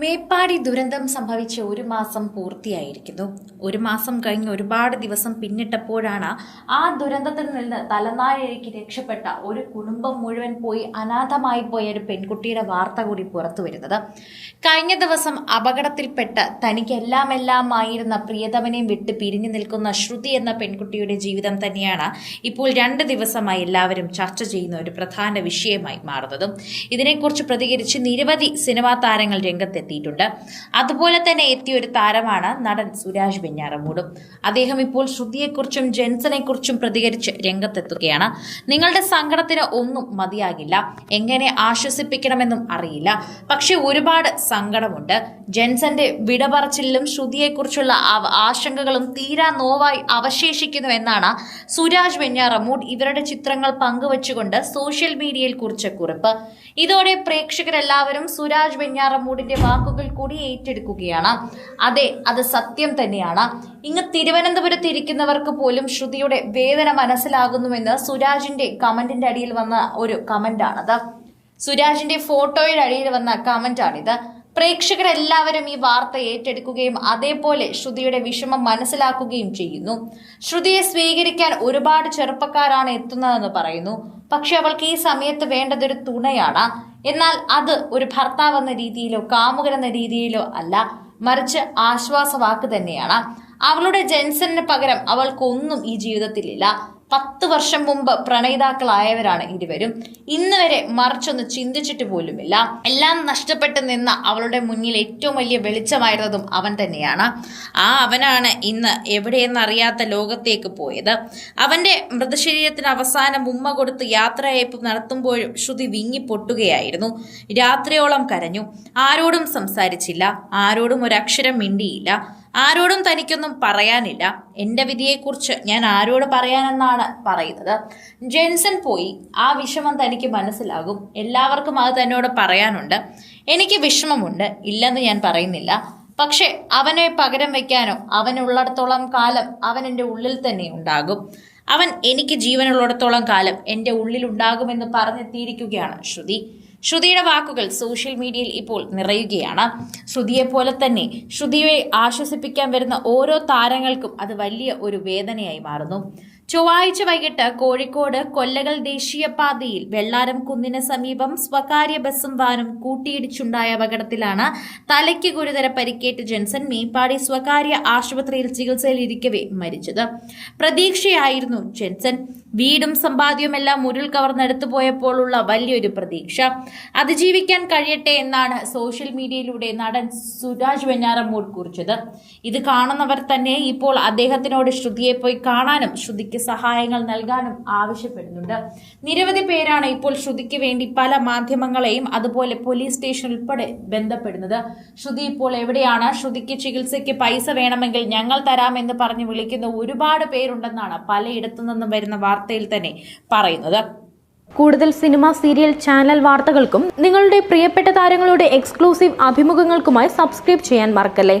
മേപ്പാടി ദുരന്തം സംഭവിച്ച ഒരു മാസം പൂർത്തിയായിരിക്കുന്നു. ഒരു മാസം കഴിഞ്ഞ് ഒരുപാട് ദിവസം പിന്നിട്ടപ്പോഴാണ് ആ ദുരന്തത്തിൽ നിന്ന് തലനാരിഴയ്ക്ക് രക്ഷപ്പെട്ട ഒരു കുടുംബം മുഴുവൻ പോയി അനാഥമായി പോയ ഒരു പെൺകുട്ടിയുടെ വാർത്ത കൂടി പുറത്തു വരുന്നത്. കഴിഞ്ഞ ദിവസം അപകടത്തിൽപ്പെട്ട് തനിക്ക് എല്ലാം എല്ലാമായിരുന്ന പ്രിയതമനെയും വിട്ട് പിരിഞ്ഞു നിൽക്കുന്ന ശ്രുതി എന്ന പെൺകുട്ടിയുടെ ജീവിതം തന്നെയാണ് ഇപ്പോൾ രണ്ട് ദിവസമായി എല്ലാവരും ചർച്ച ചെയ്യുന്ന ഒരു പ്രധാന വിഷയമായി മാറുന്നതും. ഇതിനെക്കുറിച്ച് പ്രതികരിച്ച് നിരവധി സിനിമാ താരങ്ങൾ രംഗത്തെത്തിയിട്ടുണ്ട് അതുപോലെ തന്നെ എത്തിയ ഒരു താരമാണ് നടൻ സുരാജ് വെഞ്ഞാറമൂടും. അദ്ദേഹം ഇപ്പോൾ ശ്രുതിയെക്കുറിച്ചും ജെൻസനെക്കുറിച്ചും പ്രതികരിച്ച് രംഗത്തെത്തുകയാണ്. നിങ്ങളുടെ സങ്കടത്തിന് ഒന്നും മതിയാകില്ല. എങ്ങനെ ആശ്വസിപ്പിക്കണമെന്നും അറിയില്ല. പക്ഷെ ഒരുപാട് സങ്കടമുണ്ട്. ജെൻസന്റെ വിടപറച്ചിലും ശ്രുതിയെക്കുറിച്ചുള്ള ആശങ്കകളും തീരാ നോവായി അവശേഷിക്കുന്നു എന്നാണ് സുരാജ് വെഞ്ഞാറമൂട് ഇവരുടെ ചിത്രങ്ങൾ പങ്കുവച്ചുകൊണ്ട് സോഷ്യൽ മീഡിയയിൽ കുറിച്ച കുറിപ്പ്. ഇതോടെ പ്രേക്ഷകരെല്ലാവരും സുരാജ് വെഞ്ഞാറമൂടിന്റെ വാക്കുകൾ കൂടി ഏറ്റെടുക്കുകയാണ്. അതെ അത് സത്യം തന്നെയാണ്. ഇങ്ങ് തിരുവനന്തപുരത്ത് ഇരിക്കുന്നവർക്ക് പോലും ശ്രുതിയുടെ വേദന മനസ്സിലാകുന്നുവെന്ന് സുരാജിന്റെ കമന്റിന്റെ അടിയിൽ വന്ന ഒരു കമന്റാണത്. സുരാജിന്റെ ഫോട്ടോയുടെ അടിയിൽ വന്ന കമന്റാണിത്. പ്രേക്ഷകരെല്ലാവരും ഈ വാർത്ത ഏറ്റെടുക്കുകയും അതേപോലെ ശ്രുതിയുടെ വിഷമം മനസ്സിലാക്കുകയും ചെയ്യുന്നു. ശ്രുതിയെ സ്വീകരിക്കാൻ ഒരുപാട് ചെറുപ്പക്കാരാണ് എത്തുന്നതെന്ന് പറയുന്നു. പക്ഷെ അവൾക്ക് ഈ സമയത്ത് വേണ്ടതൊരു തുണയാണ്. എന്നാൽ അത് ഒരു ഭർത്താവ് എന്ന രീതിയിലോ കാമുകൻ എന്ന രീതിയിലോ അല്ല മറിച്ച് ആശ്വാസവാക്ക് തന്നെയാണ്. അവളുടെ ജെൻസന് പകരം അവൾക്കൊന്നും ഈ ജീവിതത്തിലില്ല. പത്ത് വർഷം മുമ്പ് പ്രണയിതാക്കളായവരാണ് ഇരുവരും. ഇന്ന് വരെ മറിച്ചൊന്ന് ചിന്തിച്ചിട്ട് പോലുമില്ല. എല്ലാം നഷ്ടപ്പെട്ട് നിന്ന അവളുടെ മുന്നിൽ ഏറ്റവും വലിയ വെളിച്ചമായിരുന്നതും അവൻ തന്നെയാണ്. ആ അവനാണ് ഇന്ന് എവിടെയെന്നറിയാത്ത ലോകത്തേക്ക് പോയത്. അവന്റെ മൃതശരീരത്തിന് അവസാനം ഉമ്മ കൊടുത്ത് യാത്രയയപ്പ് നടത്തുമ്പോഴും ശ്രുതി വിങ്ങി പൊട്ടുകയായിരുന്നു. രാത്രിയോളം കരഞ്ഞു. ആരോടും സംസാരിച്ചില്ല. ആരോടും ഒരക്ഷരം മിണ്ടിയില്ല. ആരോടും തനിക്കൊന്നും പറയാനില്ല. എന്റെ വിധിയെക്കുറിച്ച് ഞാൻ ആരോട് പറയാനെന്നാണ് പറയുന്നത്. ജെൻസൺ പോയി. ആ വിഷമം തനിക്ക് മനസ്സിലാകും. എല്ലാവർക്കും അത് തന്നോട് പറയാനുണ്ട്. എനിക്ക് വിഷമമുണ്ട്. ഇല്ലെന്ന് ഞാൻ പറയുന്നില്ല. പക്ഷെ അവനെ പകരം വയ്ക്കാനോ അവനുള്ളിടത്തോളം കാലം അവൻ എന്റെ ഉള്ളിൽ തന്നെ ഉണ്ടാകും. അവൻ എനിക്ക് ജീവനുള്ളിടത്തോളം കാലം എന്റെ ഉള്ളിൽ ഉണ്ടാകുമെന്ന് പറഞ്ഞെത്തിയിരിക്കുകയാണ് ശ്രുതി. ശ്രുതിയുടെ വാക്കുകൾ സോഷ്യൽ മീഡിയയിൽ ഇപ്പോൾ നിറയുകയാണ്. ശ്രുതിയെ പോലെ തന്നെ ശ്രുതിയെ ആശ്വസിപ്പിക്കാൻ വരുന്ന ഓരോ താരങ്ങൾക്കും അത് വലിയ ഒരു വേദനയായി മാറുന്നു. ചൊവ്വാഴ്ച വൈകിട്ട് കോഴിക്കോട് കൊല്ലകൾ ദേശീയപാതയിൽ വെള്ളാരം കുന്നിന് സമീപം സ്വകാര്യ ബസ്സും വാനും കൂട്ടിയിടിച്ചുണ്ടായ അപകടത്തിലാണ് തലയ്ക്ക് ഗുരുതര പരിക്കേറ്റ ജെൻസൺ മേപ്പാടി സ്വകാര്യ ആശുപത്രിയിൽ ചികിത്സയിലിരിക്കവേ മരിച്ചത്. പ്രതീക്ഷയായിരുന്നു ജെൻസൺ. വീടും സമ്പാദ്യവുമെല്ലാം ഉരുൾ കവർന്നെടുത്തു പോയപ്പോഴുള്ള വലിയൊരു പ്രതീക്ഷ. അതിജീവിക്കാൻ കഴിയട്ടെ എന്നാണ് സോഷ്യൽ മീഡിയയിലൂടെ നടൻ സുരാജ് വെഞ്ഞാറമ്മൂട് കുറിച്ചത്. ഇത് കാണുന്നവർ തന്നെ ഇപ്പോൾ അദ്ദേഹത്തിനോട് ശ്രുതിയെ പോയി കാണാനും ശ്രുതിക്ക് സഹായങ്ങൾ നൽകാനും ആവശ്യപ്പെടുന്നുണ്ട്. നിരവധി പേരാണ് ഇപ്പോൾ ശ്രുതിക്ക് വേണ്ടി പല മാധ്യമങ്ങളെയും അതുപോലെ പോലീസ് സ്റ്റേഷൻ ഉൾപ്പെടെ ബന്ധപ്പെടുന്നത്. ശ്രുതി ഇപ്പോൾ എവിടെയാണ്? ശ്രുതിക്ക് ചികിത്സയ്ക്ക് പൈസ വേണമെങ്കിൽ ഞങ്ങൾ തരാമെന്ന് പറഞ്ഞ് വിളിക്കുന്ന ഒരുപാട് പേരുണ്ടെന്നാണ് പലയിടത്തു നിന്നും വരുന്ന വാർത്തയിൽ തന്നെ പറയുന്നത്. കൂടുതൽ സിനിമ സീരിയൽ ചാനൽ വാർത്തകൾക്കും നിങ്ങളുടെ പ്രിയപ്പെട്ട താരങ്ങളുടെ എക്സ്ക്ലൂസീവ് അഭിമുഖങ്ങൾക്കുമായി സബ്സ്ക്രൈബ് ചെയ്യാൻ മറക്കല്ലേ?